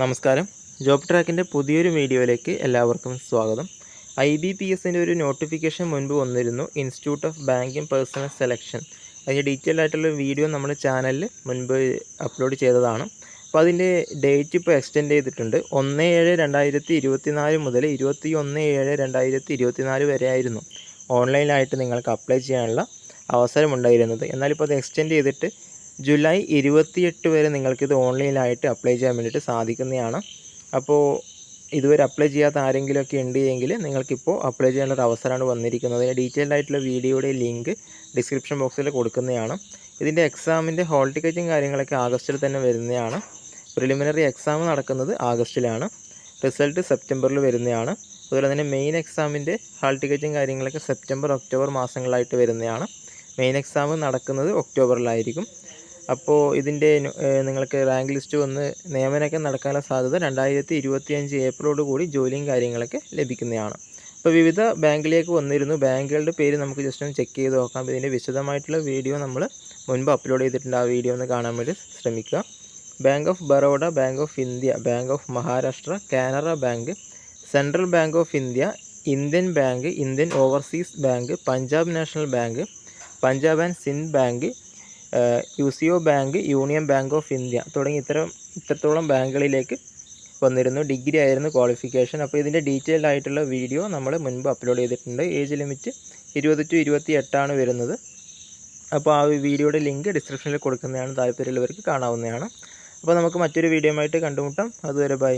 നമസ്കാരം. ജോബ് ട്രാക്കിന്റെ പുതിയൊരു വീഡിയോയിലേക്ക് എല്ലാവർക്കും സ്വാഗതം. ഐ ബി പി എസിന്റെ ഒരു നോട്ടിഫിക്കേഷൻ മുൻപ് വന്നിരുന്നു. Institute of banking personnel selection. അതിന്റെ ഡീറ്റെയിൽ ആയിട്ടുള്ള വീഡിയോ നമ്മുടെ ചാനലിൽ മുൻപ് അപ്ലോഡ് ചെയ്തതാണ്. അപ്പോൾ അതിന്റെ ഡേറ്റ് ഇപ്പോൾ എക്സ്റ്റെൻഡ് ചെയ്തിട്ടുണ്ട്. ഒന്ന് ഏഴ് രണ്ടായിരത്തി ഇരുപത്തി നാല് മുതൽ ഇരുപത്തി ഒന്ന് ഏഴ് രണ്ടായിരത്തി ഇരുപത്തി നാല് വരെ ആയിരുന്നു ഓൺലൈനായിട്ട് നിങ്ങൾക്ക് അപ്ലൈ ചെയ്യാനുള്ള അവസരമുണ്ടായിരുന്നത്. എന്നാലിപ്പോൾ അത് എക്സ്റ്റെൻഡ് ചെയ്തിട്ട് ജൂലൈ ഇരുപത്തിയെട്ട് വരെ നിങ്ങൾക്കിത് ഓൺലൈനായിട്ട് അപ്ലൈ ചെയ്യാൻ വേണ്ടിയിട്ട് സാധിക്കുന്നതാണ്. അപ്പോൾ ഇതുവരെ അപ്ലൈ ചെയ്യാത്ത ആരെങ്കിലുമൊക്കെ ഉണ്ട് എങ്കിൽ നിങ്ങൾക്കിപ്പോൾ അപ്ലൈ ചെയ്യാനുള്ള ഒരു അവസരമാണ് വന്നിരിക്കുന്നത്. അതിന്റെ ഡീറ്റെയിൽഡ് ആയിട്ടുള്ള വീഡിയോയുടെ ലിങ്ക് ഡിസ്ക്രിപ്ഷൻ ബോക്സിൽ കൊടുക്കുന്നതാണ്. ഇതിന്റെ എക്സാമിന്റെ ഹോൾ ടിക്കറ്റും കാര്യങ്ങളൊക്കെ ആഗസ്റ്റിൽ തന്നെ വരുന്നതാണ്. പ്രിലിമിനറി എക്സാം നടക്കുന്നത് ആഗസ്റ്റിലാണ്. റിസൾട്ട് സെപ്റ്റംബറിൽ വരുന്നതാണ്. അതുപോലെ തന്നെ മെയിൻ എക്സാമിന്റെ ഹാൾ ടിക്കറ്റും കാര്യങ്ങളൊക്കെ സെപ്റ്റംബർ ഒക്ടോബർ മാസങ്ങളായിട്ട് വരുന്നതാണ്. മെയിൻ എക്സാം നടക്കുന്നത് ഒക്ടോബറിലായിരിക്കും. അപ്പോൾ ഇതിന്റെ നിങ്ങൾക്ക് റാങ്ക് ലിസ്റ്റ് വന്ന് നിയമനമൊക്കെ നടക്കാനുള്ള സാധ്യത രണ്ടായിരത്തി ഇരുപത്തിയഞ്ച് ഏപ്രിലോട് കൂടി ജോലിയും കാര്യങ്ങളൊക്കെ ലഭിക്കുന്നതാണ്. അപ്പോൾ വിവിധ ബാങ്കിലേക്ക് വന്നിരുന്നു. ബാങ്കുകളുടെ പേര് നമുക്ക് ജസ്റ്റ് ഒന്ന് ചെക്ക് ചെയ്ത് നോക്കാം. ഇതിന്റെ വിശദമായിട്ടുള്ള വീഡിയോ നമ്മൾ മുൻപ് അപ്ലോഡ് ചെയ്തിട്ടുണ്ട്. ആ വീഡിയോ ഒന്ന് കാണാൻ വേണ്ടി ശ്രമിക്കുക. Bank of Baroda bank of India bank of Maharashtra Canara bank central bank of India Indian bank Indian overseas bank Punjab national bank Punjab and Sindh bank U C O bank union bank of India തുടങ്ങി ഇത്തരം ഇത്രത്തോളം ബാങ്കുകളിലേക്ക് വന്നിരുന്നു. Degree ആയിരുന്നു qualification. അപ്പോൾ ഇതിന്റെ detailed ആയിട്ടുള്ള video നമ്മൾ മുൻപ് അപ്ലോഡ് ചെയ്തിട്ടുണ്ട്. ഏജ് ലിമിറ്റ് ഇരുപത് ടു ഇരുപത്തി എട്ടാണ് വരുന്നത്. അപ്പോൾ ആ വീഡിയോയുടെ ലിങ്ക് ഡിസ്ക്രിപ്ഷനിൽ കൊടുക്കുന്നതാണ്. താല്പര്യമുള്ളവർക്ക് കാണാവുന്നതാണ്. അപ്പോൾ നമുക്ക് മറ്റൊരു വീഡിയോ ആയിട്ട് കണ്ടുമുട്ടാം. അതുവരെ ബൈ.